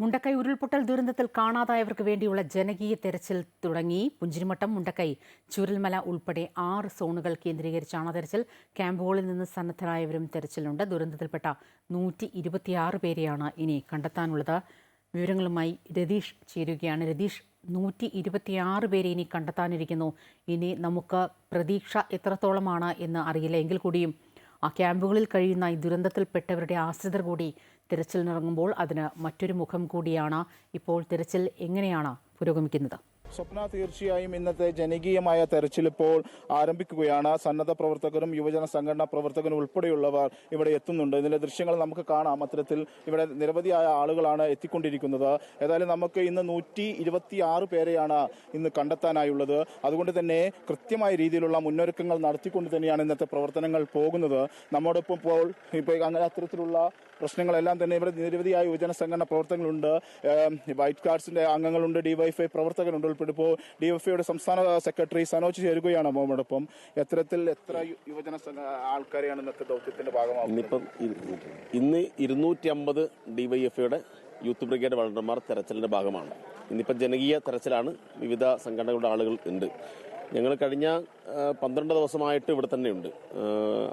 മുണ്ടക്കൈ ഉരുൾപൊട്ടൽ ദുരന്തത്തിൽ കാണാതായവർക്ക് വേണ്ടിയുള്ള ജനകീയ തെരച്ചിൽ തുടങ്ങി. പുഞ്ചിരിമട്ടം മുണ്ടക്കൈ ചുരൽമല ഉൾപ്പെടെ ആറ് സോണുകൾ കേന്ദ്രീകരിച്ചാണ് തെരച്ചിൽ. ക്യാമ്പുകളിൽ നിന്ന് സന്നദ്ധരായവരും തെരച്ചിലുണ്ട്. ദുരന്തത്തിൽപ്പെട്ട നൂറ്റി ഇരുപത്തിയാറ് പേരെയാണ് ഇനി കണ്ടെത്താനുള്ളത്. വിവരങ്ങളുമായി രതീഷ് ചേരുകയാണ്. രതീഷ് നൂറ്റി ഇരുപത്തിയാറ് പേരെ ഇനി കണ്ടെത്താനിരിക്കുന്നു. ഇനി നമുക്ക് പ്രതീക്ഷ എത്രത്തോളമാണ് എന്ന് അറിയില്ല. എങ്കിൽ കൂടിയും ആ ക്യാമ്പുകളിൽ കഴിയുന്ന ഈ ദുരന്തത്തിൽപ്പെട്ടവരുടെ ആശ്രിതർ കൂടി തിരച്ചിലിനിറങ്ങുമ്പോൾ അതിന് മറ്റൊരു മുഖം കൂടിയാണ് ഇപ്പോൾ തിരച്ചിൽ എങ്ങനെയാണ് പുരോഗമിക്കുന്നത്? സ്വപ്ന തീർച്ചയായും ഇന്നത്തെ ജനകീയമായ തെരച്ചിൽ ഇപ്പോൾ ആരംഭിക്കുകയാണ്. സന്നദ്ധ പ്രവർത്തകരും യുവജന സംഘടനാ പ്രവർത്തകരും ഉൾപ്പെടെയുള്ളവർ ഇവിടെ എത്തുന്നുണ്ട്. ഇതിന്റെ ദൃശ്യങ്ങൾ നമുക്ക് കാണാം. അത്തരത്തിൽ ഇവിടെ നിരവധിയായ ആളുകളാണ് എത്തിക്കൊണ്ടിരിക്കുന്നത്. ഏതായാലും നമുക്ക് ഇന്ന് നൂറ്റി ഇരുപത്തി ആറ് പേരെയാണ് ഇന്ന് കണ്ടെത്താനായുള്ളത്. അതുകൊണ്ട് തന്നെ കൃത്യമായ രീതിയിലുള്ള മുന്നൊരുക്കങ്ങൾ നടത്തിക്കൊണ്ട് തന്നെയാണ് ഇന്നത്തെ പ്രവർത്തനങ്ങൾ പോകുന്നത്. നമ്മോടൊപ്പം ഇപ്പോൾ ഇപ്പോൾ അങ്ങനെ അത്തരത്തിലുള്ള പ്രശ്നങ്ങളെല്ലാം തന്നെ ഇവിടെ നിരവധിയായ യുവജന സംഘടന പ്രവർത്തകങ്ങളുണ്ട് വൈറ്റ് കാർഡ്സിന്റെ അംഗങ്ങളുണ്ട് ഡിവൈഫൈ പ്രവർത്തകരുണ്ട് ഉൾപ്പെടെ ഇപ്പോൾ ഡിവൈഫൈയുടെ സംസ്ഥാന സെക്രട്ടറി സനോജ് ചേരുകയാണ് മോമോടൊപ്പം എത്തരത്തിൽ എത്ര യുവജന ആൾക്കാരെയാണ് ഇന്നത്തെ ദൗത്യത്തിന്റെ ഭാഗമാകുന്നത് ഇന്നിപ്പം ഇന്ന് ഇരുന്നൂറ്റി അമ്പത് ഡിവൈഎഫ്ഐയുടെ യൂത്ത് ബ്രിഗേഡ് വളണ്ടർമാർ തെരച്ചിലിന്റെ ഭാഗമാണ്. ഇന്നിപ്പം ജനകീയ തെരച്ചിലാണ് വിവിധ സംഘടനകളുടെ ആളുകൾ ഉണ്ട്. ഞങ്ങൾ കഴിഞ്ഞ പന്ത്രണ്ട് ദിവസമായിട്ട് ഇവിടെ തന്നെയുണ്ട്.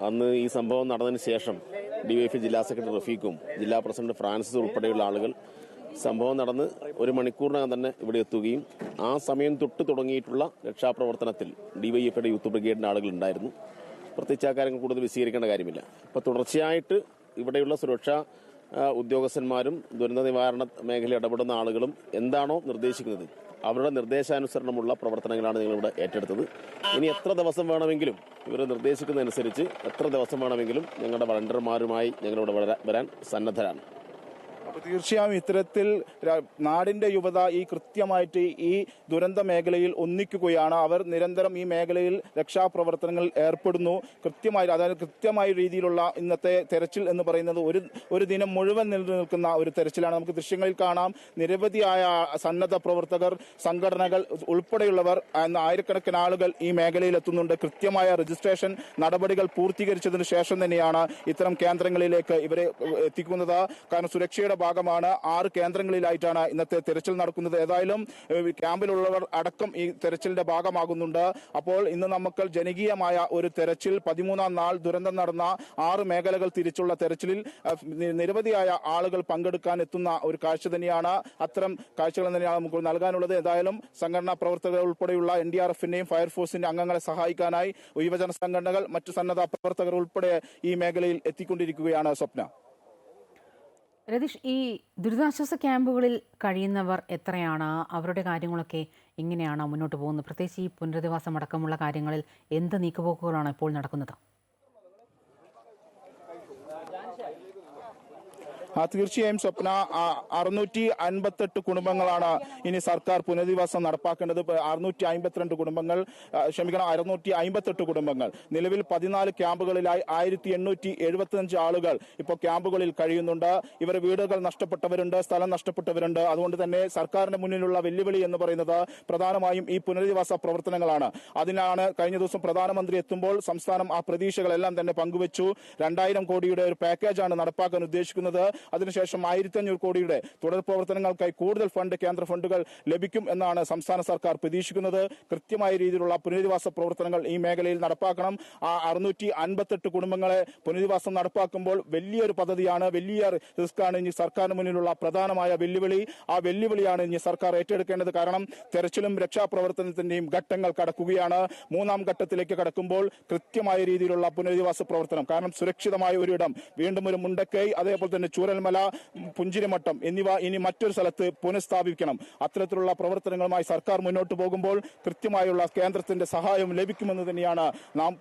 അന്ന് ഈ സംഭവം നടന്നതിന് ശേഷം ഡിവൈഎഫ്ഐ ജില്ലാ സെക്രട്ടറി റഫീഖും ജില്ലാ പ്രസിഡന്റ് ഫ്രാൻസിസ് ഉൾപ്പെടെയുള്ള ആളുകൾ സംഭവം നടന്ന് ഒരു മണിക്കൂറിനകം തന്നെ ഇവിടെ എത്തുകയും ആ സമയം തൊട്ട് തുടങ്ങിയിട്ടുള്ള രക്ഷാപ്രവർത്തനത്തിൽ ഡിവൈഎഫ്ഐയുടെ യൂത്ത് ബ്രിഗേഡിന്റെ ആളുകൾ ഉണ്ടായിരുന്നു. പ്രത്യേകിച്ച് ആ കാര്യങ്ങൾ കൂടുതൽ വിശദീകരിക്കേണ്ട കാര്യമില്ല. ഇപ്പൊ തുടർച്ചയായിട്ട് ഇവിടെയുള്ള സുരക്ഷാ ഉദ്യോഗസ്ഥന്മാരും ദുരന്ത നിവാരണ മേഖലയിൽ ഇടപെടുന്ന ആളുകളും എന്താണോ നിർദ്ദേശിക്കുന്നത് അവരുടെ നിർദ്ദേശാനുസരണമുള്ള പ്രവർത്തനങ്ങളാണ് ഞങ്ങളിവിടെ ഏറ്റെടുത്തത്. ഇനി എത്ര ദിവസം വേണമെങ്കിലും ഇവർ നിർദ്ദേശിക്കുന്നതനുസരിച്ച് എത്ര ദിവസം വേണമെങ്കിലും ഞങ്ങളുടെ വളണ്ടർമാരുമായി ഞങ്ങളിവിടെ വരാ- വരാൻ സന്നദ്ധരാണ്. തീർച്ചയായും ഇത്തരത്തിൽ നാടിന്റെ യുവത ഈ കൃത്യമായിട്ട് ഈ ദുരന്ത മേഖലയിൽ ഒന്നിക്കുകയാണ്. അവർ നിരന്തരം ഈ മേഖലയിൽ രക്ഷാപ്രവർത്തനങ്ങൾ ഏർപ്പെടുന്നു. കൃത്യമായി അതായത് കൃത്യമായ രീതിയിലുള്ള ഇന്നത്തെ തെരച്ചിൽ എന്ന് പറയുന്നത് ഒരു ഒരു ദിനം മുഴുവൻ നിലനിൽക്കുന്ന ഒരു തെരച്ചിലാണ്. നമുക്ക് ദൃശ്യങ്ങളിൽ കാണാം. നിരവധിയായ സന്നദ്ധ പ്രവർത്തകർ സംഘടനകൾ ഉൾപ്പെടെയുള്ളവർ എന്ന ആയിരക്കണക്കിന് ആളുകൾ ഈ മേഖലയിൽ എത്തുന്നുണ്ട്. കൃത്യമായ രജിസ്ട്രേഷൻ നടപടികൾ പൂർത്തീകരിച്ചതിന് ശേഷം തന്നെയാണ് ഇത്തരം കേന്ദ്രങ്ങളിലേക്ക് ഇവരെ എത്തിക്കുന്നത്. കാരണം സുരക്ഷയുടെ ഭാഗമാണ്. ആറ് കേന്ദ്രങ്ങളിലായിട്ടാണ് ഇന്നത്തെ തെരച്ചിൽ നടക്കുന്നത്. ഏതായാലും ക്യാമ്പിലുള്ളവർ അടക്കം ഈ തെരച്ചിലിന്റെ ഭാഗമാകുന്നുണ്ട്. അപ്പോൾ ഇന്ന് നമുക്ക് ജനകീയമായ ഒരു തെരച്ചിൽ പതിമൂന്നാം നാൾ ദുരന്തം നടന്ന ആറ് മേഖലകൾ തിരിച്ചുള്ള തെരച്ചിലിൽ നിരവധിയായ ആളുകൾ പങ്കെടുക്കാൻ എത്തുന്ന ഒരു കാഴ്ച തന്നെയാണ് അത്തരം കാഴ്ചകൾ തന്നെയാണ് നമുക്ക് നൽകാനുള്ളത്. ഏതായാലും സംഘടനാ പ്രവർത്തകർ ഉൾപ്പെടെയുള്ള എൻ ഡി ആർ എഫിന്റെയും ഫയർഫോഴ്സിന്റെ അംഗങ്ങളെ സഹായിക്കാനായി യുവജന സംഘടനകൾ മറ്റു സന്നദ്ധ പ്രവർത്തകർ ഉൾപ്പെടെ ഈ മേഖലയിൽ എത്തിക്കൊണ്ടിരിക്കുകയാണ് സ്വപ്ന. രതീഷ് ഈ ദുരിതാശ്വാസ ക്യാമ്പുകളിൽ കഴിയുന്നവർ എത്രയാണ്? അവരുടെ കാര്യങ്ങളൊക്കെ എങ്ങനെയാണ് മുന്നോട്ട് പോകുന്നത്? പ്രത്യേകിച്ച് ഈ പുനരധിവാസം അടക്കമുള്ള കാര്യങ്ങളിൽ എന്ത് നീക്കുപോക്കുകളാണ് ഇപ്പോൾ നടക്കുന്നത്? തീർച്ചയായും സ്വപ്ന അറുന്നൂറ്റി അൻപത്തെട്ട് കുടുംബങ്ങളാണ് ഇനി സർക്കാർ പുനരധിവാസം നടപ്പാക്കേണ്ടത്. അറുന്നൂറ്റി അമ്പത്തിരണ്ട് കുടുംബങ്ങൾ ക്ഷമിക്കണം അറുന്നൂറ്റി അമ്പത്തെട്ട് കുടുംബങ്ങൾ. നിലവിൽ പതിനാല് ക്യാമ്പുകളിലായി ആയിരത്തി എണ്ണൂറ്റി എഴുപത്തിയഞ്ച് ആളുകൾ ഇപ്പോൾ ക്യാമ്പുകളിൽ കഴിയുന്നുണ്ട്. ഇവർ വീടുകൾ നഷ്ടപ്പെട്ടവരുണ്ട് സ്ഥലം നഷ്ടപ്പെട്ടവരുണ്ട്. അതുകൊണ്ട് തന്നെ സർക്കാരിന്റെ മുന്നിലുള്ള വെല്ലുവിളി എന്ന് പറയുന്നത് പ്രധാനമായും ഈ പുനരധിവാസ പ്രവർത്തനങ്ങളാണ്. അതിനാണ് കഴിഞ്ഞ ദിവസം പ്രധാനമന്ത്രി എത്തുമ്പോൾ സംസ്ഥാനം ആ പ്രതീക്ഷകളെല്ലാം തന്നെ പങ്കുവച്ചു. രണ്ടായിരം കോടിയുടെ ഒരു പാക്കേജാണ് നടപ്പാക്കാൻ ഉദ്ദേശിക്കുന്നത്. അതിനുശേഷം ആയിരത്തി അഞ്ഞൂറ് കോടിയുടെ തുടർ പ്രവർത്തനങ്ങൾക്കായി കൂടുതൽ ഫണ്ട് കേന്ദ്ര ഫണ്ടുകൾ ലഭിക്കും എന്നാണ് സംസ്ഥാന സർക്കാർ പ്രതീക്ഷിക്കുന്നത്. കൃത്യമായ രീതിയിലുള്ള പുനരധിവാസ പ്രവർത്തനങ്ങൾ ഈ മേഖലയിൽ നടപ്പാക്കണം. ആ അറുന്നൂറ്റി അൻപത്തെട്ട് കുടുംബങ്ങളെ പുനരധിവാസം നടപ്പാക്കുമ്പോൾ വലിയൊരു പദ്ധതിയാണ്. വലിയ റിസ്ക് ആണ് ഇനി സർക്കാരിന് മുന്നിലുള്ള പ്രധാനമായ വെല്ലുവിളി. ആ വെല്ലുവിളിയാണ് ഇനി സർക്കാർ ഏറ്റെടുക്കേണ്ടത്. കാരണം തെരച്ചിലും രക്ഷാപ്രവർത്തനത്തിന്റെയും ഘട്ടങ്ങൾ കടക്കുകയാണ്. മൂന്നാം ഘട്ടത്തിലേക്ക് കടക്കുമ്പോൾ കൃത്യമായ രീതിയിലുള്ള പുനരധിവാസ പ്രവർത്തനം കാരണം സുരക്ഷിതമായ ഒരു ഇടം വീണ്ടും ഒരു മുണ്ടക്കൈ അതേപോലെ തന്നെ ചൂരൽമല പുഞ്ചിരിമട്ടം എന്നിവ ഇനി മറ്റൊരു സ്ഥലത്ത് പുനഃസ്ഥാപിക്കണം. അത്തരത്തിലുള്ള പ്രവർത്തനങ്ങളുമായി സർക്കാർ മുന്നോട്ട് പോകുമ്പോൾ കൃത്യമായുള്ള കേന്ദ്രത്തിന്റെ സഹായം ലഭിക്കുമെന്ന് തന്നെയാണ് നാം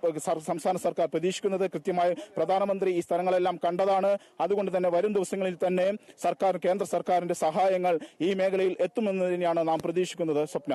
സംസ്ഥാന സർക്കാർ പ്രതീക്ഷിക്കുന്നത്. കൃത്യമായി പ്രധാനമന്ത്രി ഈ സ്ഥലങ്ങളെല്ലാം കണ്ടതാണ്. അതുകൊണ്ട് തന്നെ വരും ദിവസങ്ങളിൽ തന്നെ സർക്കാർ കേന്ദ്ര സർക്കാരിന്റെ സഹായങ്ങൾ ഈ മേഖലയിൽ എത്തുമെന്ന് തന്നെയാണ് നാം പ്രതീക്ഷിക്കുന്നത്. സ്വപ്ന.